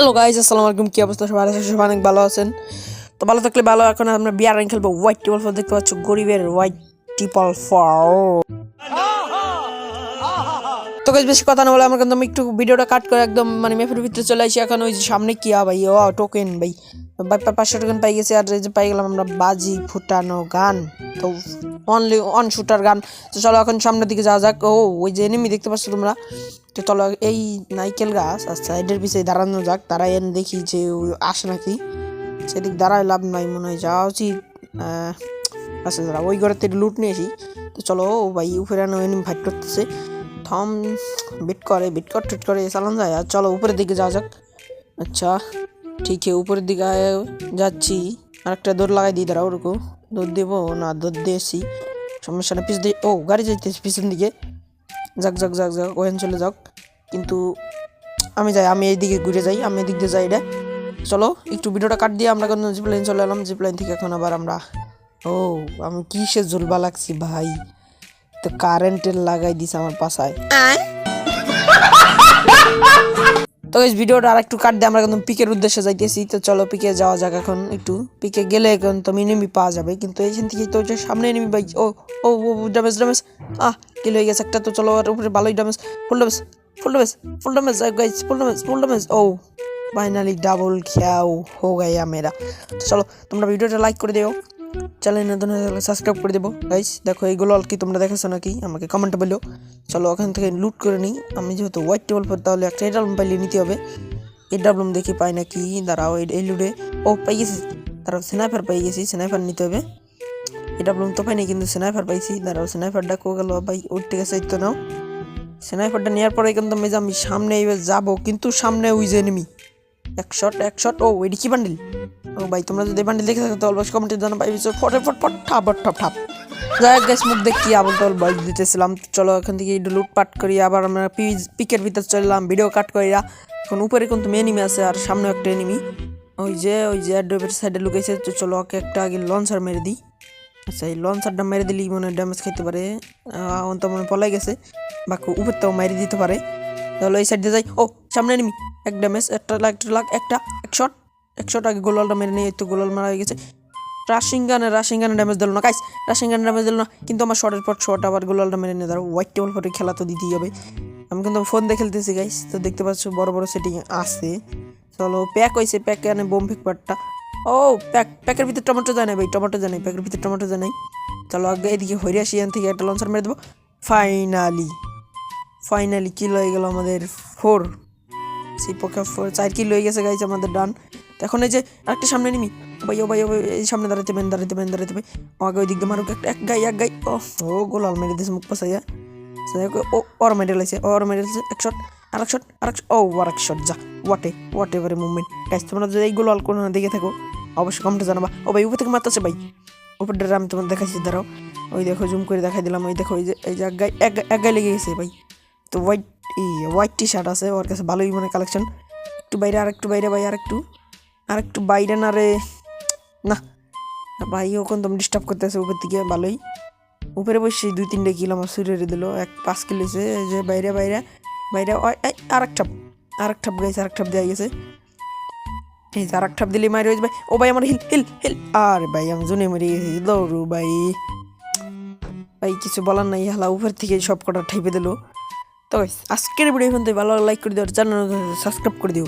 Hello guys আসসালামু আলাইকুম কী অবস্থা? সবাই আছে সবাই অনেক ভালো আছেন। তো ভালো থাকলে ভালো, এখন আমরা বিয়ার রান খেলব। হোয়াইট টিপল ফর দেখতে পাচ্ছ, গরিবের হোয়াইট টিপল ফর তো গাইজ বেশি কথা না বলে আমরা কিন্তু আমি একটু ভিডিওটা কাট করে একদম মানে মেপের ভিতরে চলে আসি। এখন ওই সামনে কী ভাই, ও টোকেন ভাই। পাঁচশো টোকেন পাই গেছি, আর এই যে পাই গেলাম আমরা বাজি ফুটানো গান। তো অনলি অন শুটার গান। তো চলো এখন সামনের দিকে যাওয়া যাক। ও, ওই যে এনিমি দেখতে পাচ্ছ তোমরা? তো চলো এই নাইকেল গাছ আচ্ছা এদের পিছিয়ে দাঁড়ানো যাক। দাঁড়াই এনে দেখি যে আসে নাকি। সেদিক দাঁড়ায় লাভ নাই, মনে হয় যাওয়া উচিত। আচ্ছা দাঁড়া ওই ঘরের থেকে লুট নিয়েছি তো চলো, ও ভাই উপরে আনো এনিমি ফাইট করতেছে। থম, বিট করে, বিট কর, টিট করে, চালান যায়। আর চলো উপরের দিকে যাওয়া যাক। আচ্ছা। ঠিক উপরের দিকে যাচ্ছি। আরেকটা দৌড় লাগাই দিই দাঁড়া ওরকম দৌড় দেবো? না, দৌড় দিয়েছি। সমস্যা না পিছ দিয়ে ও, গাড়ি যাইতেছি পিছন দিকে। যাক যাক যাক যাক, ওখানে চলে যাক। কিন্তু আমি যাই, আমি এইদিকে ঘুরে যাই, আমি এদিক দিয়ে যাই এটা চলো, একটু ভিডিওটা কাট দিয়ে আমরা কোনো জিপলাইন চলে এলাম। জিপলাইন থেকে এখন আবার আমরা ও, আমি কিসে জুলবা লাগছি ভাই? তো কারেন্টের লাগাই দিছে আমার পাশায়। তো এই ভিডিওটা আর একটু কাট দিয়ে আমরা কিন্তু পিকের উদ্দেশ্যে যাইতেছি। তো চলো পিকে যাওয়া যাক এখন একটু। পিকে গেলে এখন তো এনিমি পাওয়া যাবে, কিন্তু এইখান থেকে তো যে সামনে এনিমি ভাই ও ও ও ড্যামেজ ড্যামেজ আহ কিল হয়ে গেছে একটা, তো চলো আর উপরে ভালোই damage full damage full damage full damage guys full damage full damage ও ফাইনালি ডাবল খেয়াও হো গায়া মেরা তো চলো, তোমরা ভিডিওটা লাইক করে দিও। চ্যানেল নতুন হয়ে থাকলে সাবস্ক্রাইব করে দেবো। গাইস দেখো, এইগুলো আর কি তোমরা দেখেছ নাকি? আমাকে কমেন্টে বলো। চলো, ওখান থেকে লুট করে নিই। আমি যেহেতু হোয়াইট টেবল পর, তাহলে একটা এই ডাবলুম পাইলে নিতে হবে। এই ডাবলুম দেখি পাই নাকি? দাঁড়াও, এই লুডে ও, পাই গেছি। তারপর স্নাইপার পাই গেছি। স্নাইপার নিতে হবে। এই ডাবলুম তো পাইনি, কিন্তু স্নাইপার পাইছি। দাঁড়াও স্নাইপারটা কো গেল। ভাই, ওর থেকে আছে তো নাও স্নাইপারটা নেওয়ার পরে কিন্তু আমি আমি সামনে এবার যাব, কিন্তু সামনে ওই যে এনিমি এক শট এক শট ও, এটি কি বান্ডিল ও ভাই তোমরা যদি বান্ডিল দেখে থাকো তো অবশ্যই কমেন্টে জানো ভাই ফটে ফট ফট ঠাপ ঠাপ ঠাপ। যাই হোক গ্যাস মুখ দেখি আবল তল বল দিতেছিলাম। চলো এখান থেকে একটু লুটপাট করি আবার আমরা পিকের ভিতর চললাম ভিডিও কাট করিয়া এখন উপরে কিন্তু এনিমি আছে আর সামনে একটা এনিমি ওই যে ওই যে অ্যাডোবের সাইডে লুকাইছে তো চলো ওকে একটা আগে লঞ্চার মেরে দিই। আচ্ছা এই লঞ্চারটা মেরে দিলেই মনে ড্যামেজ খেতে পারে। আহ, তো মনে পলাই গেছে। বা উপর তো মেরে দিতে পারে। তাহলে এই সাইড যাই। ও সামনে নিমি এক ড্যামেজ একটা লাখ একটা লাখ একটা এক শট এক শট আগে গোলালটা মেরে নিয়ে তো গোলাল মারা হয়ে গেছে। রাশিং গানে রাশিং গানে ড্যামেজ দিল না। গাইস রাশিং গানে ড্যামেজ দিল না। কিন্তু আমার শটের পর শট আবার গোলালটা মেরে নিয়ে দাঁড়ো হোয়াইট টেবল ফটে খেলা তো দিতেই হবে। আমি কিন্তু ফোন দিয়ে খেলতেছি গাইস তো দেখতে পাচ্ছ বড় বড় সেটিং আছে। চলো প্যাক হয়েছে প্যাক আনে বোম ফেক পাটটা ও প্যাক প্যাকের ভিতরে টমেটো না ভাই টমেটো যায় নাই প্যাকের ভিতরে টমেটো যায় নাই। চলো, আগে এদিকে হইরে আসি, এখান থেকে একটা লঞ্চার মেরে দেবো। ফাইনালি ফাইনালি কিল হয়ে গেল আমাদের ফোর সেই পক্ষে ফোর চার কিল হয়ে গেছে গাইছে আমাদের ডান এখন এই যে আরেকটা সামনে নিমি ভাই ও ভাই ও এই সামনে দাঁড়াতে পেন দাঁড়াতে পেন দাঁড়াতে পেন আমাকে ওই দিক দিয়ে মারুক, এক গাই এক গাই। ও ও গোলাল মেরে দিয়েছে মুখ পাশাইয়া ও, ওর মেডেল আছে ওর মেডেল আছে এক শট আর এক শট আর এক ও, আর এক শট যা ওয়াটে হোয়াট এভারে মুভমেন্ট গাইস তোমরা যদি এই গোলাল কোনো দেখে থাকো, অবশ্যই কমেন্টে জানাবা। ও ভাই, উপর থেকে মারতেছে ভাই। উপরটা আমি তোমার দেখাচ্ছি দাঁড়াও। ওই দেখো জুম করে দেখাই দিলাম। ওই দেখো, ওই যে, এই যে এক গাই, এক গায়ে লেগে গেছে ভাই। তো হোয়াইট ই হোয়াইট টি শার্ট আছে, ওর কাছে ভালোই মানে কালেকশন একটু বাইরে আর একটু বাইরে ভাই আর একটু আর একটু বাইরে না রে। না ভাই ওখান তো ডিস্টার্ব করতেছে উপর থেকে ভালোই। উপরে বসে দুই তিনটে কিলো আমার সুরে দিল, এক পাঁচ কিলো যে বাইরে বাইরে বাইরে আর এক ঠাপ আর এক ঠাপ গাইছে আর এক ঠাপ দেওয়া গেছে। এই যে আর এক ঠাপ দিলে মারি ভাই। ও ভাই আমার হিল হিল হিল, আর ভাই, আমি জুনে মরে গেছি, দৌড়ু ভাই। ভাই, কিছু বলার নাই, হালা, উপর থেকে সব কটা ঠাইপে দিল। তো আজকের ভিডিও এখন ভালো লাইক করে দিও চ্যানেল সাবস্ক্রাইব করে দিও।